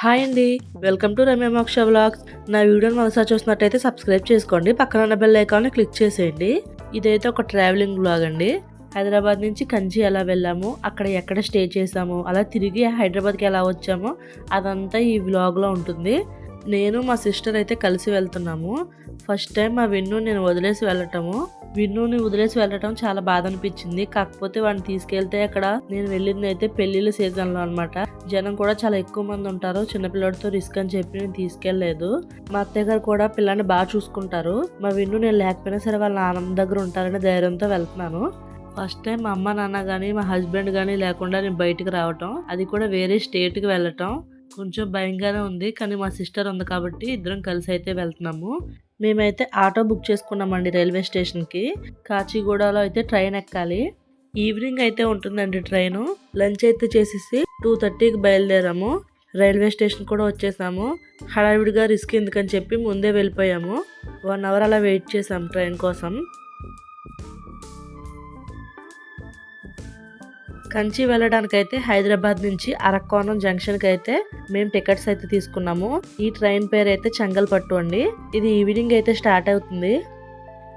Hi అండి. Welcome to Ramya మోక్ష vlogs. నా వీడియోని మొదటిసారి చూసినట్టయితే సబ్స్క్రైబ్ చేసుకోండి. పక్కన ఉన్న బెల్ ఐకాన్ని క్లిక్ చేసేయండి. ఇదైతే ఒక ట్రావెలింగ్ వ్లాగ్ అండి. హైదరాబాద్ నుంచి కంచి ఎలా వెళ్ళాము అక్కడ ఎక్కడ స్టే చేసాము అలా తిరిగి హైదరాబాద్కి ఎలా వచ్చామో అదంతా ఈ వ్లాగ్లో ఉంటుంది. నేను మా సిస్టర్ అయితే కలిసి వెళ్తున్నాము. ఫస్ట్ టైం మా విన్ను నేను వదిలేసి వెళ్ళటము. విన్నుని వదిలేసి వెళ్ళటం చాలా బాధ అనిపించింది కాకపోతే వాడిని తీసుకెళ్తే అక్కడ నేను వెళ్ళింది అయితే పెళ్ళిళ్ళ సీజన్లో అనమాట జనం కూడా చాలా ఎక్కువ మంది ఉంటారు. చిన్నపిల్లడితో రిస్క్ అని చెప్పి నేను తీసుకెళ్ళేదు. మా అత్తయ్య గారు కూడా పిల్లల్ని బాగా చూసుకుంటారు. మా విన్ను నేను లేకపోయినా సరే వాళ్ళ నాన్న దగ్గర ఉంటారని ధైర్యంతో వెళ్తున్నాను. ఫస్ట్ టైం మా అమ్మ నాన్న కానీ మా హస్బెండ్ కానీ లేకుండా నేను బయటకు రావటం. అది కూడా వేరే స్టేట్కి వెళ్ళటం. కొంచెం భయంగానే ఉంది కానీ మా సిస్టర్ ఉంది కాబట్టి ఇద్దరం కలిసి అయితే వెళ్తున్నాము. మేమైతే ఆటో బుక్ చేసుకున్నామండి రైల్వే స్టేషన్కి. కాచిగూడలో అయితే ట్రైన్ ఎక్కాలి. ఈవినింగ్ అయితే ఉంటుందండి ట్రైన్. లంచ్ అయితే చేసేసి టూ థర్టీకి బయలుదేరాము. రైల్వే స్టేషన్ కూడా వచ్చేసాము. హడావిడిగా రిస్క్ ఎందుకని చెప్పి ముందే వెళ్ళిపోయాము. వన్ అవర్ అలా వెయిట్ చేసాం ట్రైన్ కోసం. కంచి వెళ్ళడానికైతే హైదరాబాద్ నుంచి అరక్కోణం జంక్షన్కి అయితే మేము టికెట్స్ అయితే తీసుకున్నాము. ఈ ట్రైన్ పేరు అయితే చెంగల్పట్టు అండి. ఇది ఈవినింగ్ అయితే స్టార్ట్ అవుతుంది.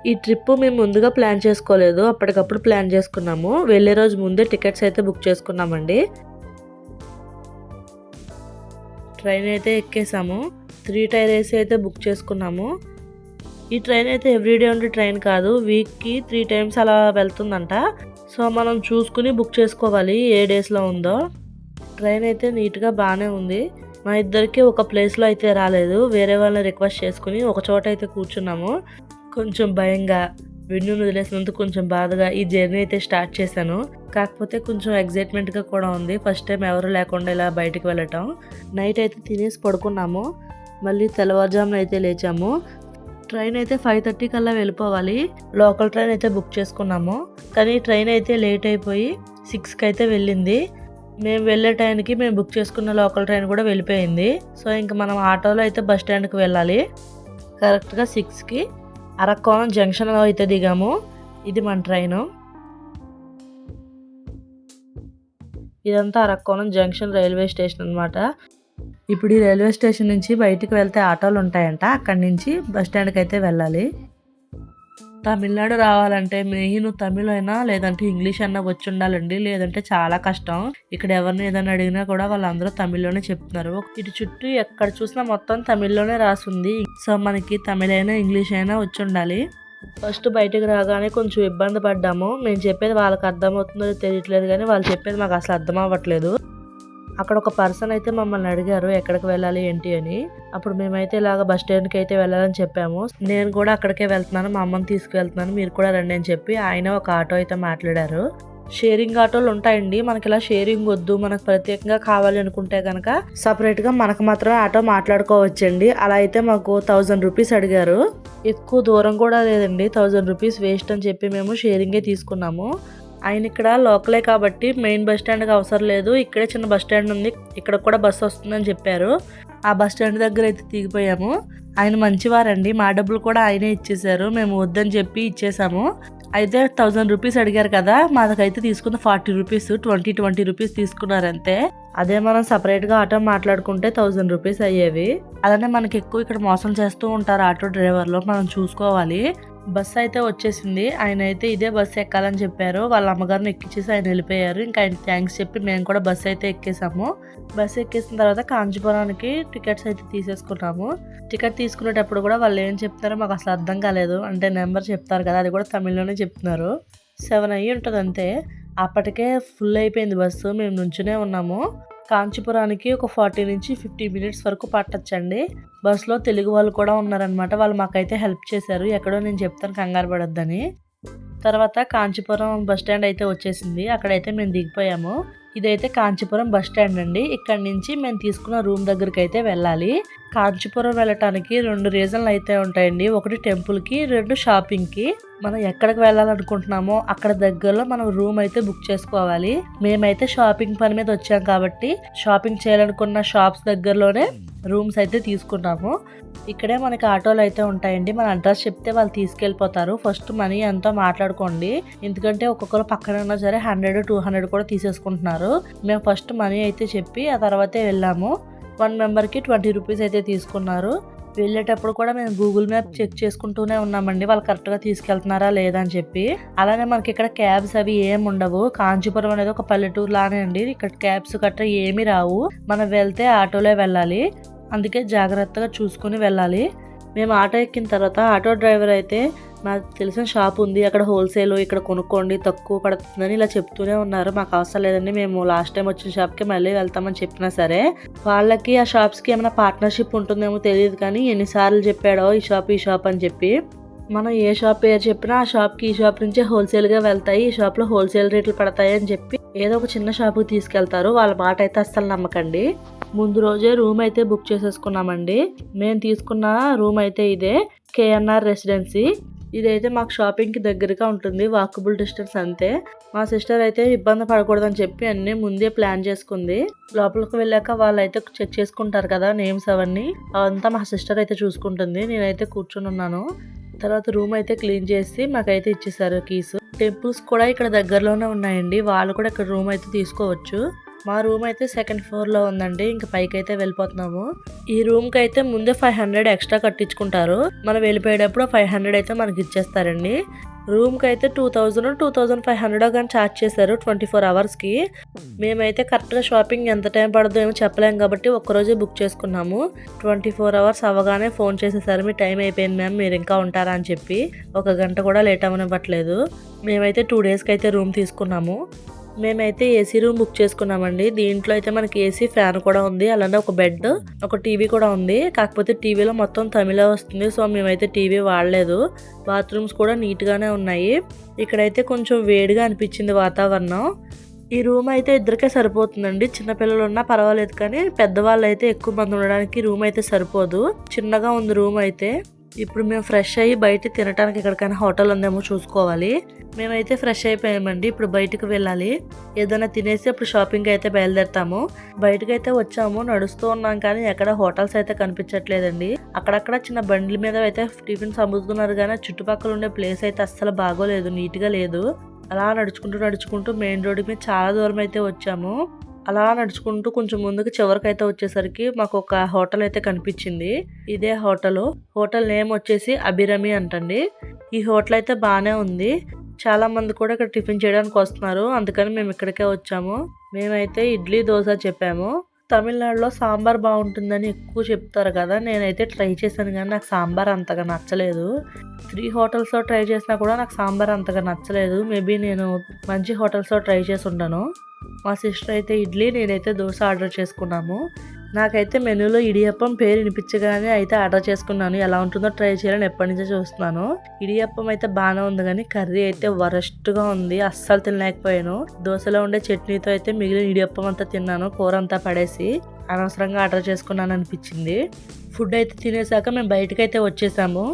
ఈ ట్రిప్ మేము ముందుగా ప్లాన్ చేసుకోలేదు. అప్పటికప్పుడు ప్లాన్ చేసుకున్నాము. వెళ్ళే రోజు ముందే టికెట్స్ అయితే బుక్ చేసుకున్నామండి. ట్రైన్ అయితే ఎక్కేసాము. త్రీ టైర్ ఏసీ అయితే బుక్ చేసుకున్నాము. ఈ ట్రైన్ అయితే ఎవ్రీడే ఉండే ట్రైన్ కాదు. వీక్కి త్రీ టైమ్స్ అలా వెళ్తుందంట. సో మనం చూసుకుని బుక్ చేసుకోవాలి. ఏ డేస్లో ఉందో. ట్రైన్ అయితే నీట్గా బాగానే ఉంది. మా ఇద్దరికి ఒక ప్లేస్లో అయితే రాలేదు. వేరే వాళ్ళని రిక్వెస్ట్ చేసుకుని ఒక చోట అయితే కూర్చున్నాము. కొంచెం భయంగా విన్ను వదిలేసినందుకు కొంచెం బాధగా ఈ జర్నీ అయితే స్టార్ట్ చేశాను. కాకపోతే కొంచెం ఎగ్జైట్మెంట్గా కూడా ఉంది. ఫస్ట్ టైం ఎవరు లేకుండా ఇలా బయటకు వెళ్ళటం. నైట్ అయితే తినేసి పడుకున్నాము. మళ్ళీ తెల్లవారుజామున అయితే లేచాము. ట్రైన్ అయితే ఫైవ్ థర్టీ కల్లా వెళ్ళిపోవాలి. లోకల్ ట్రైన్ అయితే బుక్ చేసుకున్నాము. కానీ ట్రైన్ అయితే లేట్ అయిపోయి సిక్స్కి అయితే వెళ్ళింది. మేము వెళ్ళే టైంకి మేము బుక్ చేసుకున్న లోకల్ ట్రైన్ కూడా వెళ్ళిపోయింది. సో ఇంకా మనం ఆటోలో అయితే బస్ స్టాండ్కి వెళ్ళాలి. కరెక్ట్గా సిక్స్కి అరక్కోణం జంక్షన్లో అయితే దిగాము. ఇది మన ట్రైను. ఇదంతా అరక్కోణం జంక్షన్ రైల్వే స్టేషన్ అనమాట ఇప్పుడు ఈ రైల్వే స్టేషన్ నుంచి బయటికి వెళ్తే ఆటోలు ఉంటాయంట. అక్కడి నుంచి బస్ స్టాండ్కి అయితే వెళ్ళాలి. తమిళనాడు రావాలంటే మెయిన్ తమిళ్ అయినా లేదంటే ఇంగ్లీష్ అన్నా వచ్చి ఉండాలండి. లేదంటే చాలా కష్టం. ఇక్కడ ఎవరిని ఏదైనా అడిగినా కూడా వాళ్ళందరూ తమిళ్ళోనే చెప్తున్నారు. ఇటు చుట్టూ ఎక్కడ చూసినా మొత్తం తమిళ్ళోనే రాసింది. సో మనకి తమిళ అయినా ఇంగ్లీష్ అయినా వచ్చి ఉండాలి. ఫస్ట్ బయటకు రాగానే కొంచెం ఇబ్బంది పడ్డాము. మేము చెప్పేది వాళ్ళకి అర్థమవుతుందో తెలియట్లేదు కానీ వాళ్ళు చెప్పేది మాకు అసలు అర్థం అవ్వట్లేదు. అక్కడ ఒక పర్సన్ అయితే మమ్మల్ని అడిగారు ఎక్కడికి వెళ్ళాలి ఏంటి? అని. అప్పుడు మేమైతే ఇలాగ బస్ స్టాండ్కి అయితే వెళ్ళాలని చెప్పాము. నేను కూడా అక్కడికే వెళ్తున్నాను మా అమ్మని తీసుకువెళ్తున్నాను మీరు కూడా రండి అని చెప్పి ఆయన ఒక ఆటో అయితే మాట్లాడారు. షేరింగ్ ఆటోలు ఉంటాయండి మనకి ఇలా షేరింగ్ వద్దు మనకు ప్రత్యేకంగా కావాలి అనుకుంటే కనుక సపరేట్గా మనకు మాత్రమే ఆటో మాట్లాడుకోవచ్చండి. అలా అయితే మాకు థౌజండ్ రూపీస్ అడిగారు. ఎక్కువ దూరం కూడా లేదండి థౌజండ్ రూపీస్ వేస్ట్ అని చెప్పి మేము షేరింగే తీసుకున్నాము. ఆయన ఇక్కడ లోకలే కాబట్టి మెయిన్ బస్ స్టాండ్కి అవసరం లేదు. ఇక్కడే చిన్న బస్ స్టాండ్ ఉంది. ఇక్కడ కూడా బస్సు వస్తుందని చెప్పారు. ఆ బస్ స్టాండ్ దగ్గర అయితే దిగిపోయాము. ఆయన మంచివారండి. మా డబ్బులు కూడా ఆయనే ఇచ్చేసారు మేము వద్దని చెప్పి ఇచ్చేసాము. అయితే థౌజండ్ రూపీస్ అడిగారు కదా మాదకైతే తీసుకున్న forty rupees twenty twenty rupees తీసుకున్నారు అంతే అదే మనం సపరేట్గా ఆటో మాట్లాడుకుంటే థౌజండ్ రూపీస్ అయ్యేవి. అలానే మనకి ఎక్కువ ఇక్కడ మోసం చేస్తూ ఉంటారు ఆటో డ్రైవర్లో. మనం చూసుకోవాలి. బస్ అయితే వచ్చేసింది. ఆయన అయితే ఇదే బస్సు ఎక్కాలని చెప్పారు. వాళ్ళ అమ్మగారిని ఎక్కించేసి ఆయన వెళ్ళిపోయారు. ఇంకా ఆయన థ్యాంక్స్ చెప్పి మేము కూడా బస్సు అయితే ఎక్కేసాము. బస్సు ఎక్కేసిన తర్వాత కాంచీపురానికి టికెట్స్ అయితే తీసేసుకున్నాము. టికెట్ తీసుకునేటప్పుడు కూడా వాళ్ళు ఏం చెప్తారో మాకు అసలు అర్థం కాలేదు. అంటే నెంబర్ చెప్తారు కదా అది కూడా తమిళ్ళోనే చెప్తున్నారు. సెవెన్ అయ్యి ఉంటుంది అంతే అప్పటికే ఫుల్ అయిపోయింది బస్సు. మేము నుంచునే ఉన్నాము. కాంచీపురానికి ఒక ఫార్టీ నుంచి ఫిఫ్టీ మినిట్స్ వరకు పట్టచ్చండి. బస్సులో తెలుగు వాళ్ళు కూడా ఉన్నారనమాట వాళ్ళు మాకైతే హెల్ప్ చేశారు. ఎక్కడో నేను చెప్తాను కంగారు పడొద్దని. తర్వాత కాంచీపురం బస్ స్టాండ్ అయితే వచ్చేసింది. అక్కడైతే మేము దిగిపోయాము. ఇదైతే కాంచీపురం బస్ స్టాండ్ అండి. ఇక్కడ నుంచి మేము తీసుకున్న రూమ్ దగ్గరికి అయితే వెళ్ళాలి. కాంచీపురం వెళ్ళటానికి రెండు రీజన్లు అయితే ఉంటాయండి. ఒకటి టెంపుల్కి రెండు షాపింగ్కి మనం ఎక్కడికి వెళ్ళాలనుకుంటున్నామో అక్కడ దగ్గరలో మనం రూమ్ అయితే బుక్ చేసుకోవాలి. మేమైతే షాపింగ్ పని మీద వచ్చాం కాబట్టి షాపింగ్ చేయాలనుకున్న షాప్స్ దగ్గరలోనే రూమ్స్ అయితే తీసుకున్నాము. ఇక్కడే మనకి ఆటోలు అయితే ఉంటాయండి. మన అడ్రస్ చెప్తే వాళ్ళు తీసుకెళ్ళిపోతారు. ఫస్ట్ మనీ ఎంతో మాట్లాడుకోండి. ఎందుకంటే ఒక్కొక్కరు పక్కన ఉన్నా సరే హండ్రెడ్ టూ హండ్రెడ్ కూడా తీసేసుకుంటున్నారు. మేము ఫస్ట్ మనీ అయితే చెప్పి ఆ తర్వాతే వెళ్ళాము. వన్ మెంబర్కి ట్వంటీ రూపీస్ అయితే తీసుకున్నారు. వెళ్ళేటప్పుడు కూడా మేము గూగుల్ మ్యాప్ చెక్ చేసుకుంటూనే ఉన్నామండి. వాళ్ళు కరెక్ట్గా తీసుకెళ్తున్నారా లేదా అని చెప్పి. అలానే మనకి ఇక్కడ క్యాబ్స్ అవి ఏమి ఉండవు. కాంచీపురం అనేది ఒక పల్లెటూరు లానే అండి. ఇక్కడ క్యాబ్స్ గట్రా ఏమీ రావు. మనం వెళ్తే ఆటోలో వెళ్ళాలి. అందుకే జాగ్రత్తగా చూసుకుని వెళ్ళాలి. మేము ఆటో ఎక్కిన తర్వాత ఆటో డ్రైవర్ అయితే నాకు తెలిసిన షాప్ ఉంది అక్కడ హోల్సేల్ ఇక్కడ కొనుక్కోండి తక్కువ పడుతుందని ఇలా చెప్తూనే ఉన్నారు. మాకు అవసరం లేదండి మేము లాస్ట్ టైం వచ్చిన షాప్కి మళ్ళీ వెళ్తామని చెప్పినా సరే. వాళ్ళకి ఆ షాప్స్కి ఏమైనా పార్ట్నర్షిప్ ఉంటుందేమో తెలియదు కానీ ఎన్నిసార్లు చెప్పాడో ఈ షాప్ ఈ షాప్ అని చెప్పి. మనం ఏ షాప్ పేరు చెప్పినా ఆ షాప్కి ఈ షాప్ నుంచే హోల్సేల్గా వెళ్తాయి ఈ షాప్లో హోల్సేల్ రేట్లు పడతాయి అని చెప్పి ఏదో ఒక చిన్న షాప్కి తీసుకెళ్తారు. వాళ్ళ మాట అయితే అస్సలు నమ్మకండి. ముందు రోజే రూమ్ అయితే బుక్ చేసేసుకున్నామండి. మేము తీసుకున్న రూమ్ అయితే ఇదే కేఎన్ఆర్ రెసిడెన్సీ ఇదైతే మాకు షాపింగ్కి దగ్గరగా ఉంటుంది వాకబుల్ డిస్టెన్స్ అంతే. మా సిస్టర్ అయితే ఇబ్బంది పడకూడదని చెప్పి అన్నీ ముందే ప్లాన్ చేసుకుంది. లోపలికి వెళ్ళాక వాళ్ళు అయితే చెక్ చేసుకుంటారు కదా నేమ్స్ అవన్నీ. అవంతా మా సిస్టర్ అయితే చూసుకుంటుంది నేనైతే కూర్చుని ఉన్నాను. తర్వాత రూమ్ అయితే క్లీన్ చేసి మాకైతే ఇచ్చేసారు కీస్. టెంపుల్స్ కూడా ఇక్కడ దగ్గరలోనే ఉన్నాయండి వాళ్ళు కూడా ఇక్కడ రూమ్ అయితే తీసుకోవచ్చు. మా రూమ్ అయితే సెకండ్ ఫ్లోర్లో ఉందండి. ఇంకా పైకి అయితే వెళ్ళిపోతున్నాము. ఈ రూమ్కి అయితే ముందే ఫైవ్ హండ్రెడ్ ఎక్స్ట్రా కట్టించుకుంటారు. మనం వెళ్ళిపోయేటప్పుడు ఫైవ్ హండ్రెడ్ అయితే మనకి ఇచ్చేస్తారండి. రూమ్కి అయితే two thousand two thousand five hundred కానీ ఛార్జ్ చేశారు ట్వంటీ ఫోర్ అవర్స్కి. మేమైతే కరెక్ట్గా షాపింగ్ ఎంత టైం పడదో ఏమో చెప్పలేం కాబట్టి ఒక్కరోజే బుక్ చేసుకున్నాము. ట్వంటీ ఫోర్ అవర్స్ అవ్వగానే ఫోన్ చేసేసారు మీ టైం అయిపోయింది మ్యామ్ మీరు ఇంకా ఉంటారా అని చెప్పి ఒక గంట కూడా లేట్ అవ్వనివ్వట్లేదు. మేమైతే టూ డేస్కి అయితే రూమ్ తీసుకున్నాము. మేమైతే ఏసీ రూమ్ బుక్ చేసుకున్నామండి. దీంట్లో అయితే మనకి ఏసీ ఫ్యాన్ కూడా ఉంది అలానే ఒక బెడ్ ఒక టీవీ కూడా ఉంది. కాకపోతే టీవీలో మొత్తం తమిళ వస్తుంది సో మేమైతే టీవీ వాడలేదు. బాత్రూమ్స్ కూడా నీట్గానే ఉన్నాయి. ఇక్కడైతే కొంచెం వేడిగా అనిపించింది వాతావరణం. ఈ రూమ్ అయితే ఇద్దరికే సరిపోతుందండి. చిన్నపిల్లలు ఉన్నా పర్వాలేదు కానీ పెద్దవాళ్ళు అయితే ఎక్కువ మంది ఉండడానికి రూమ్ అయితే సరిపోదు. చిన్నగా ఉంది రూమ్ అయితే. ఇప్పుడు మేము ఫ్రెష్ అయ్యి బయట తినడానికి ఎక్కడికైనా హోటల్ ఉందేమో చూసుకోవాలి. మేమైతే ఫ్రెష్ అయిపోయామండి ఇప్పుడు బయటకు వెళ్ళాలి. ఏదైనా తినేసి అప్పుడు షాపింగ్ అయితే బయలుదేరుతాము. బయటకు అయితే వచ్చాము నడుస్తూ ఉన్నాం కానీ ఎక్కడ హోటల్స్ అయితే కనిపించట్లేదండి. అక్కడక్కడ చిన్న బండ్ల మీద అయితే టిఫిన్స్ అమ్ముతున్నారు కానీ చుట్టుపక్కల ఉండే ప్లేస్ అయితే అస్సలు బాగోలేదు నీట్గా లేదు. అలా నడుచుకుంటూ నడుచుకుంటూ మెయిన్ రోడ్డు మీద చాలా దూరం అయితే వచ్చాము. అలా నడుచుకుంటూ కొంచెం ముందుకు చివరికి అయితే వచ్చేసరికి మాకు ఒక హోటల్ అయితే కనిపించింది. ఇదే హోటల్. హోటల్ నేమ్ వచ్చేసి అభిరమి అంటండి. ఈ హోటల్ అయితే బాగానే ఉంది. చాలా మంది కూడా ఇక్కడ టిఫిన్ చేయడానికి వస్తున్నారు. అందుకని మేము ఇక్కడికే వచ్చాము. మేమైతే ఇడ్లీ దోశ చెప్పాము. తమిళనాడులో సాంబార్ బాగుంటుందని ఎక్కువ చెప్తారు కదా. నేనైతే ట్రై చేశాను కానీ నాకు సాంబార్ అంతగా నచ్చలేదు. త్రీ హోటల్స్లో ట్రై చేసినా కూడా నాకు సాంబార్ అంతగా నచ్చలేదు. మేబీ నేను మంచి హోటల్స్లో ట్రై చేసి ఉంటాను. మా సిస్టర్ అయితే ఇడ్లీ నేనైతే దోశ ఆర్డర్ చేసుకున్నాము. నాకైతే మెనూలో ఇడియప్పం పేరు వినిపించగానే అయితే ఆర్డర్ చేసుకున్నాను. ఎలా ఉంటుందో ట్రై చేయాలని ఎప్పటి నుంచో చూస్తున్నాను. ఇడియప్పం అయితే బాగానే ఉంది కానీ కర్రీ అయితే వరస్ట్గా ఉంది. అస్సలు తినలేకపోయాను. దోశలో ఉండే చట్నీతో అయితే మిగిలిన ఇడియప్పం అంతా తిన్నాను. కూర అంతా పడేసి అనవసరంగా ఆర్డర్ చేసుకున్నాను అనిపించింది. ఫుడ్ అయితే తినేసాక మేము బయటకైతే వచ్చేసాము.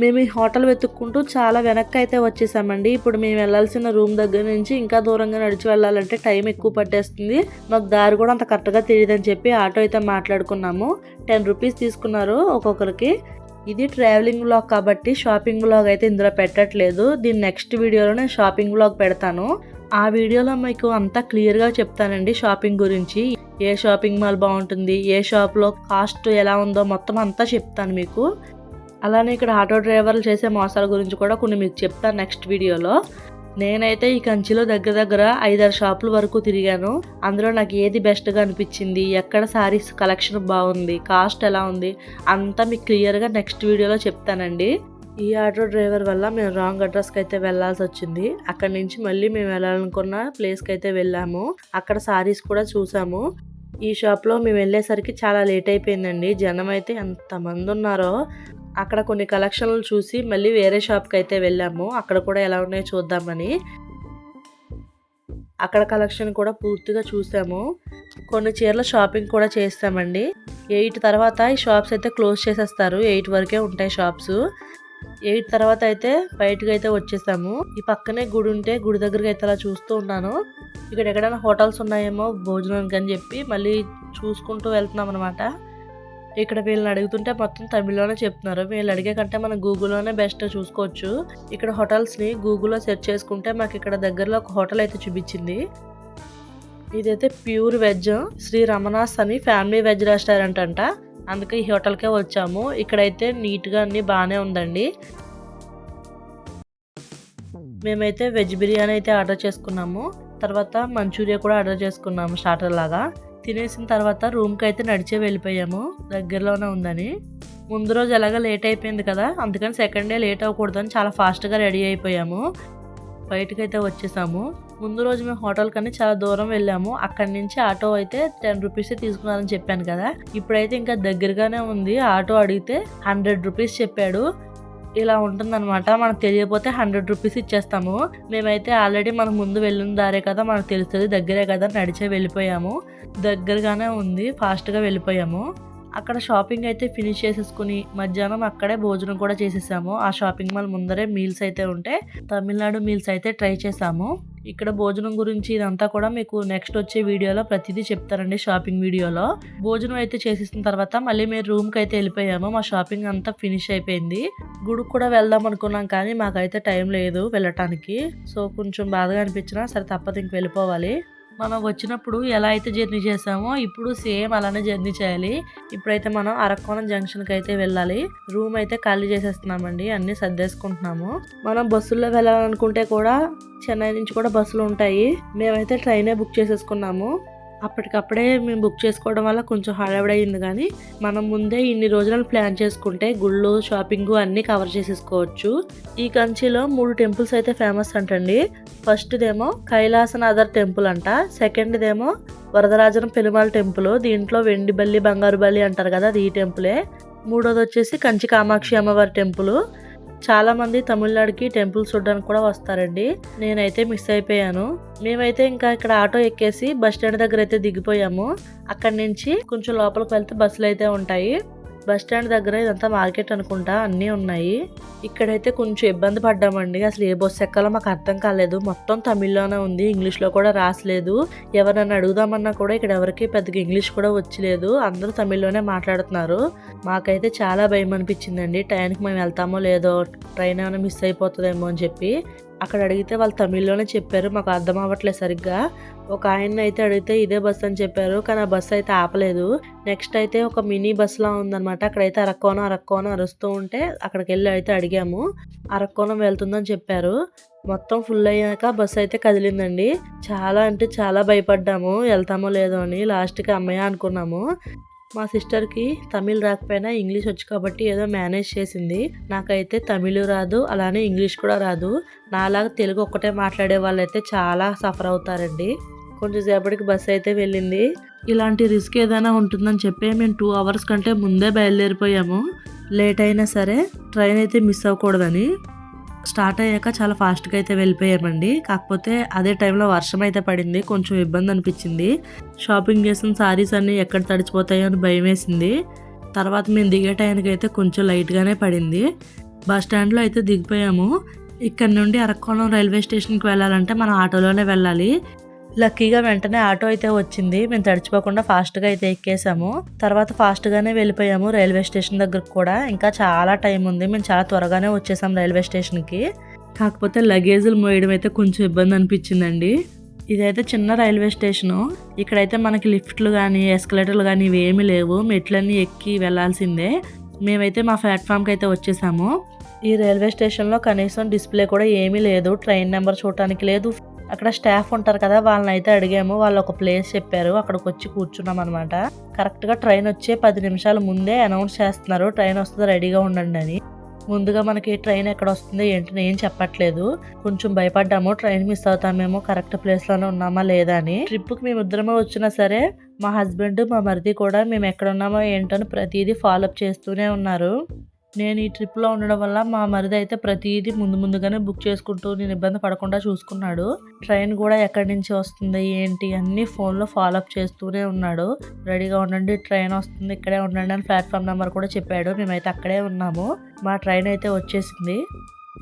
మేము ఈ హోటల్ వెతుక్కుంటూ చాలా వెనక్కి అయితే వచ్చేసామండి. ఇప్పుడు మేము వెళ్ళాల్సిన రూమ్ దగ్గర నుంచి ఇంకా దూరంగా నడిచి వెళ్ళాలంటే టైం ఎక్కువ పట్టేస్తుంది. మాకు దారి కూడా అంత కరెక్ట్గా తెలియదని చెప్పి ఆటో అయితే మాట్లాడుకున్నాము. టెన్ రూపీస్ తీసుకున్నారు ఒక్కొక్కరికి. ఇది ట్రావెలింగ్ బ్లాగ్ కాబట్టి షాపింగ్ బ్లాగ్ అయితే ఇందులో పెట్టట్లేదు. దీని నెక్స్ట్ వీడియోలో నేను షాపింగ్ బ్లాగ్ పెడతాను. ఆ వీడియోలో మీకు అంతా క్లియర్గా చెప్తానండి షాపింగ్ గురించి. ఏ షాపింగ్ మాల్ బాగుంటుంది ఏ షాప్లో కాస్ట్ ఎలా ఉందో మొత్తం అంతా చెప్తాను మీకు. అలానే ఇక్కడ ఆటో డ్రైవర్లు చేసే మోసాల గురించి కూడా కొన్ని మీకు చెప్తాను నెక్స్ట్ వీడియోలో. నేనైతే ఈ కంచిలో దగ్గర దగ్గర ఐదారు షాపుల వరకు తిరిగాను. అందులో నాకు ఏది బెస్ట్గా అనిపించింది ఎక్కడ సారీస్ కలెక్షన్ బాగుంది కాస్ట్ ఎలా ఉంది అంతా మీకు క్లియర్గా నెక్స్ట్ వీడియోలో చెప్తానండి. ఈ ఆటో డ్రైవర్ వల్ల మేము రాంగ్ అడ్రస్కి అయితే వెళ్ళాల్సి వచ్చింది. అక్కడ నుంచి మళ్ళీ మేము వెళ్ళాలనుకున్న ప్లేస్కి అయితే వెళ్ళాము. అక్కడ సారీస్ కూడా చూసాము. ఈ షాప్లో మేము వెళ్ళేసరికి చాలా లేట్ అయిపోయిందండి. జనం అయితే ఎంతమంది ఉన్నారో అక్కడ కొన్ని కలెక్షన్లు చూసి మళ్ళీ వేరే షాప్కి అయితే వెళ్ళాము. అక్కడ కూడా ఎలా ఉన్నాయో చూద్దామని. అక్కడ కలెక్షన్ కూడా పూర్తిగా చూసాము. కొన్ని చీరల షాపింగ్ కూడా చేస్తామండి. ఎయిట్ తర్వాత ఈ షాప్స్ అయితే క్లోజ్ చేసేస్తారు. ఎయిట్ వరకే ఉంటాయి షాప్స్. ఎయిట్ తర్వాత అయితే బయటకు అయితే వచ్చేసాము. ఈ పక్కనే గుడి ఉంటే గుడి దగ్గరికి అయితే అలా చూస్తూ ఉన్నాను. ఇక్కడ ఎక్కడైనా హోటల్స్ ఉన్నాయేమో భోజనానికి అని చెప్పి మళ్ళీ చూసుకుంటూ వెళ్తున్నాం అనమాట ఇక్కడ వీళ్ళని అడుగుతుంటే మొత్తం తమిళ్ళోనే చెప్తున్నారు. వీళ్ళు అడిగే కంటే మనం గూగుల్లోనే బెస్ట్ చూసుకోవచ్చు. ఇక్కడ హోటల్స్ని గూగుల్లో సెర్చ్ చేసుకుంటే మాకు ఇక్కడ దగ్గరలో ఒక హోటల్ అయితే చూపించింది. ఇదైతే ప్యూర్ వెజ్. శ్రీ రమణాస్ అని ఫ్యామిలీ వెజ్ రెస్టారెంట్ అంట. అందుకే ఈ హోటల్కే వచ్చాము. ఇక్కడైతే నీట్గా అన్ని బాగానే ఉందండి. మేమైతే వెజ్ బిర్యానీ అయితే ఆర్డర్ చేసుకున్నాము. తర్వాత మంచూరియా కూడా ఆర్డర్ చేసుకున్నాము స్టార్టర్ లాగా. తినేసిన తర్వాత రూమ్కి అయితే నడిచే వెళ్ళిపోయాము. దగ్గరలోనే ఉందని. ముందు రోజు ఎలాగ లేట్ అయిపోయింది కదా అందుకని సెకండ్ డే లేట్ అవ్వకూడదని చాలా ఫాస్ట్గా రెడీ అయిపోయాము. బయటకైతే వచ్చేసాము. ముందు రోజు మేము హోటల్ కన్నా చాలా దూరం వెళ్ళాము. అక్కడి నుంచి ఆటో అయితే టెన్ రూపీస్ తీసుకున్నారని చెప్పాను కదా. ఇప్పుడైతే ఇంకా దగ్గరగానే ఉంది. ఆటో అడిగితే హండ్రెడ్ రూపీస్ చెప్పాడు. ఇలా ఉంటుందన్నమాట. మనకు తెలియకపోతే హండ్రెడ్ రూపీస్ ఇచ్చేస్తాము. మేమైతే ఆల్రెడీ మనకు ముందు వెళ్ళిన దారే కదా మనకు తెలుస్తుంది. దగ్గరే కదా నడిచే వెళ్ళిపోయాము. దగ్గరగానే ఉంది ఫాస్ట్గా వెళ్ళిపోయాము. అక్కడ షాపింగ్ అయితే ఫినిష్ చేసేసుకుని మధ్యాహ్నం అక్కడే భోజనం కూడా చేసేసాము. ఆ షాపింగ్ మాల్ ముందరే మీల్స్ అయితే ఉంటే తమిళనాడు మీల్స్ అయితే ట్రై చేసాము. ఇక్కడ భోజనం గురించి ఇదంతా కూడా మీకు నెక్స్ట్ వచ్చే వీడియోలో ప్రతిదీ చెప్తారండి షాపింగ్ వీడియోలో. భోజనం అయితే చేసేసిన తర్వాత మళ్ళీ మేము రూమ్కి అయితే వెళ్ళిపోయాము. మా షాపింగ్ అంతా ఫినిష్ అయిపోయింది. గుడికి కూడా వెళ్దాం అనుకున్నాం కానీ మాకైతే టైం లేదు వెళ్ళటానికి. సో కొంచెం బాధగా అనిపించినా సరే తప్పదు ఇంక వెళ్ళిపోవాలి. మనం వచ్చినప్పుడు ఎలా అయితే జర్నీ చేసామో ఇప్పుడు సేమ్ అలానే జర్నీ చేయాలి. ఇప్పుడైతే మనం అరక్కోణం జంక్షన్కి అయితే వెళ్ళాలి. రూమ్ అయితే ఖాళీ చేసేస్తున్నామండి అన్నీ సర్దేసుకుంటున్నాము. మనం బస్సుల్లో వెళ్ళాలనుకుంటే కూడా చెన్నై నుంచి కూడా బస్సులు ఉంటాయి. మేమైతే ట్రైనే బుక్ చేసేసుకున్నాము. అప్పటికప్పుడే మేము బుక్ చేసుకోవడం వల్ల కొంచెం హడావిడి అయింది కానీ మనం ముందే ఇన్ని రోజులను ప్లాన్ చేసుకుంటే గుళ్ళు షాపింగ్ అన్నీ కవర్ చేసేసుకోవచ్చు. ఈ కంచిలో మూడు టెంపుల్స్ అయితే ఫేమస్ అంటండి. ఫస్ట్దేమో కైలాసనాథర్ టెంపుల్ అంట. సెకండ్దేమో వరదరాజన పెరుమాళ్ టెంపుల్. దీంట్లో వెండి బల్లి బంగారు బల్లి అంటారు కదా అది ఈ టెంపులే. మూడోది వచ్చేసి కంచి కామాక్షి అమ్మవారి టెంపుల్. చాలా మంది తమిళనాడుకి టెంపుల్ చూడడానికి కూడా వస్తారండి. నేనైతే మిస్ అయిపోయాను. మేమైతే ఇంకా ఇక్కడ ఆటో ఎక్కేసి బస్ స్టాండ్ దగ్గర అయితే దిగిపోయాము. అక్కడి నుంచి కొంచెం లోపలికి వెళ్తే బస్సులు అయితే ఉంటాయి. బస్ స్టాండ్ దగ్గర ఇదంతా మార్కెట్ అనుకుంటా అన్నీ ఉన్నాయి. ఇక్కడైతే కొంచెం ఇబ్బంది పడ్డామండి. అసలు ఏ బస్సు ఎక్కాలో మాకు అర్థం కాలేదు. మొత్తం తమిళ్ళోనే ఉంది. ఇంగ్లీష్లో కూడా రాసలేదు. ఎవరన్నా అడుగుదామన్నా కూడా ఇక్కడ ఎవరికి పెద్దగా ఇంగ్లీష్ కూడా వచ్చలేదు. అందరూ తమిళ్ళోనే మాట్లాడుతున్నారు. మాకైతే చాలా భయం అనిపించిందండి. టైంకి మేము వెళ్తామో లేదో ట్రైన్ ఏమైనా మిస్ అయిపోతుందేమో అని చెప్పి. అక్కడ అడిగితే వాళ్ళు తమిళ్ళోనే చెప్పారు మాకు అర్థం అవ్వట్లేదు సరిగ్గా. ఒక ఆయన అయితే అడిగితే ఇదే బస్ అని చెప్పారు కానీ ఆ బస్సు అయితే ఆపలేదు. నెక్స్ట్ అయితే ఒక మినీ బస్ లా ఉందన్నమాట. అక్కడైతే అరక్కోనం అరక్కోనం అరుస్తూ ఉంటే అక్కడికి వెళ్ళి అయితే అడిగాము. అరక్కోనం వెళ్తుందని చెప్పారు. మొత్తం ఫుల్ అయ్యాక బస్సు అయితే కదిలిందండి. చాలా అంటే చాలా భయపడ్డాము. వెళ్తామో లేదో అని లాస్ట్కి అమ్మయ్య అనుకున్నాము. మా సిస్టర్కి తమిళ్ రాకపోయినా ఇంగ్లీష్ వచ్చు కాబట్టి ఏదో మేనేజ్ చేసింది. నాకైతే తమిళ్ రాదు అలానే ఇంగ్లీష్ కూడా రాదు. నాలాగా తెలుగు ఒక్కటే మాట్లాడే వాళ్ళైతే చాలా సఫర్ అవుతారండి. కొంచెం సేపటికి బస్సు అయితే వెళ్ళింది. ఇలాంటి రిస్క్ ఏదైనా ఉంటుందని చెప్పి మేము టూ అవర్స్ కంటే ముందే బయలుదేరిపోయాము. లేట్ అయినా సరే ట్రైన్ అయితే మిస్ అవ్వకూడదని. స్టార్ట్ అయ్యాక చాలా ఫాస్ట్గా అయితే వెళ్ళిపోయామండి. కాకపోతే అదే టైంలో వర్షం అయితే పడింది. కొంచెం ఇబ్బంది అనిపించింది. షాపింగ్ చేసిన సారీస్ అన్నీ ఎక్కడ తడిచిపోతాయో అని భయం వేసింది. తర్వాత మేము దిగే టైంకి అయితే కొంచెం లైట్గానే పడింది. బస్ స్టాండ్లో అయితే దిగిపోయాము. ఇక్కడ నుండి అరక్కోణం రైల్వే స్టేషన్కి వెళ్ళాలంటే మనం ఆటోలోనే వెళ్ళాలి. లక్కీగా వెంటనే ఆటో అయితే వచ్చింది. మేము తడిచిపోకుండా ఫాస్ట్గా అయితే ఎక్కేసాము. తర్వాత ఫాస్ట్గానే వెళ్ళిపోయాము రైల్వే స్టేషన్ దగ్గరకు కూడా. ఇంకా చాలా టైం ఉంది. మేము చాలా త్వరగానే వచ్చేసాం రైల్వే స్టేషన్కి. కాకపోతే లగేజీలు మోయడం అయితే కొంచెం ఇబ్బంది అనిపించిందండి. ఇదైతే చిన్న రైల్వే స్టేషను. ఇక్కడైతే మనకి లిఫ్ట్లు కానీ ఎస్కలేటర్లు కానీ ఇవేమీ లేవు. మెట్లన్నీ ఎక్కి వెళ్ళాల్సిందే. మేమైతే మా ప్లాట్ఫామ్కి అయితే వచ్చేసాము. ఈ రైల్వే స్టేషన్లో కనీసం డిస్ప్లే కూడా ఏమీ లేదు. ట్రైన్ నెంబర్ చూడటానికి లేదు. అక్కడ స్టాఫ్ ఉంటారు కదా వాళ్ళని అయితే అడిగాము. వాళ్ళు ఒక ప్లేస్ చెప్పారు. అక్కడికి వచ్చి కూర్చున్నాం అనమాట కరెక్ట్గా ట్రైన్ వచ్చే పది నిమిషాల ముందే అనౌన్స్ చేస్తున్నారు. ట్రైన్ వస్తుంది రెడీగా ఉండండి అని. ముందుగా మనకి ట్రైన్ ఎక్కడ వస్తుంది ఏంటని ఏం చెప్పట్లేదు. కొంచెం భయపడ్డాము. ట్రైన్ మిస్ అవుతామేమో కరెక్ట్ ప్లేస్లోనే ఉన్నామా లేదా అని. ట్రిప్కి మేమిద్దరమే వచ్చినా సరే మా హస్బెండ్ మా మరిది కూడా మేము ఎక్కడ ఉన్నామో ఏంటని ప్రతిదీ ఫాలోఅప్ చేస్తూనే ఉన్నారు. నేను ఈ ట్రిప్లో ఉండడం వల్ల మా మరిది అయితే ప్రతిదీ ముందు ముందుగానే బుక్ చేసుకుంటూ నేను ఇబ్బంది పడకుండా చూసుకున్నాడు. ట్రైన్ కూడా ఎక్కడి నుంచి వస్తుంది ఏంటి అన్నీ ఫోన్లో ఫాలోఅప్ చేస్తూనే ఉన్నాడు. రెడీగా ఉండండి ట్రైన్ వస్తుంది ఇక్కడే ఉండండి అని ప్లాట్ఫామ్ నెంబర్ కూడా చెప్పాడు. మేమైతే అక్కడే ఉన్నాము. మా ట్రైన్ అయితే వచ్చేసింది.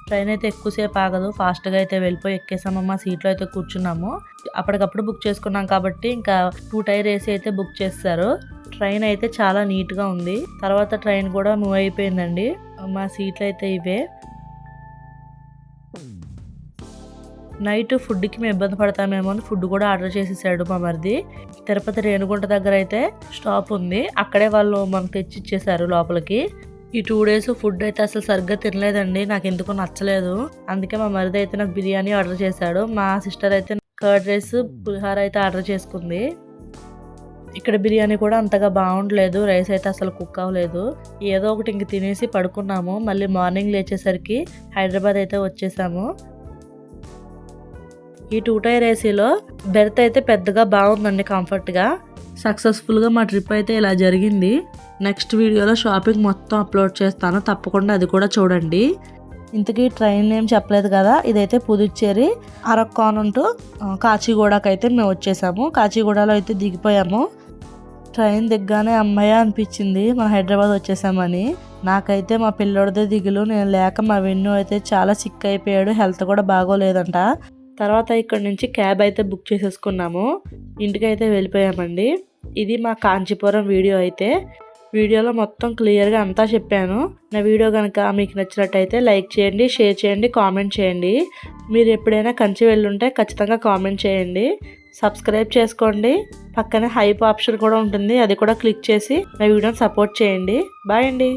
ట్రైన్ అయితే ఎక్కువసేపు ఆగదు ఫాస్ట్గా అయితే వెళ్ళిపోయి ఎక్కేసాము. మా సీట్లో అయితే కూర్చున్నాము. అప్పటికప్పుడు బుక్ చేసుకున్నాం కాబట్టి ఇంకా టూ టైర్ ఏసీ అయితే బుక్ చేస్తారు. ట్రైన్ అయితే చాలా నీట్గా ఉంది. తర్వాత ట్రైన్ కూడా మూవ్ అయిపోయిందండి. మా సీట్లు అయితే ఇవే. నైట్ ఫుడ్కి మేము ఇబ్బంది పడతామేమో అని ఫుడ్ కూడా ఆర్డర్ చేసేసాడు మా మరిది. తిరుపతి రేణుగుంట దగ్గర అయితే స్టాప్ ఉంది. అక్కడే వాళ్ళు మనకు తెచ్చి ఇచ్చేసారు లోపలికి. ఈ టూ డేస్ ఫుడ్ అయితే అసలు సరిగ్గా తినలేదండి. నాకు ఎందుకో నచ్చలేదు. అందుకే మా మరిది అయితే నాకు బిర్యానీ ఆర్డర్ చేశాడు. మా సిస్టర్ అయితే కర్డ్ రైస్ పులిహార అయితే ఆర్డర్ చేసుకుంది. ఇక్కడ బిర్యానీ కూడా అంతగా బాగుండలేదు రైస్ అయితే అసలు కుక్ అవ్వలేదు. ఏదో ఒకటి ఇంక తినేసి పడుకున్నాము. మళ్ళీ మార్నింగ్ లేచేసరికి హైదరాబాద్ అయితే వచ్చేసాము. ఈ టూ టైర్ ఏసీలో బెర్త్ అయితే పెద్దగా బాగుందండి కంఫర్ట్గా. సక్సెస్ఫుల్గా మా ట్రిప్ అయితే ఇలా జరిగింది. నెక్స్ట్ వీడియోలో షాపింగ్ మొత్తం అప్లోడ్ చేస్తాను. తప్పకుండా అది కూడా చూడండి. ఇంతకీ ట్రైన్ ఏం చెప్పలేదు కదా ఇదైతే పుదుచ్చేరి అరక్కాన్ ఉంటూ అయితే మేము వచ్చేసాము. కాచిగూడలో అయితే దిగిపోయాము. ట్రైన్ దిగ్గానే అమ్మాయి అనిపించింది. మన హైదరాబాద్ వచ్చేసామని. నాకైతే మా పిల్లోడిదే దిగులు. నేను లేక మా వెన్ను అయితే చాలా సిక్ అయిపోయాడు. హెల్త్ కూడా బాగోలేదంట. తర్వాత ఇక్కడ నుంచి క్యాబ్ అయితే బుక్ చేసేసుకున్నాము. ఇంటికి అయితే వెళ్ళిపోయామండి. ఇది మా కాంచీపురం వీడియో అయితే. వీడియోలో మొత్తం క్లియర్గా అంతా చెప్పాను. నా వీడియో కనుక మీకు నచ్చినట్టయితే లైక్ చేయండి షేర్ చేయండి కామెంట్ చేయండి. మీరు ఎప్పుడైనా కంచి వెళ్ళుంటే ఖచ్చితంగా కామెంట్ చేయండి. సబ్స్క్రైబ్ చేసుకోండి. పక్కనే హైప్ ఆప్షన్ కూడా ఉంటుంది. అది కూడా క్లిక్ చేసి నా వీడియోని సపోర్ట్ చేయండి. బాయ్ అండి.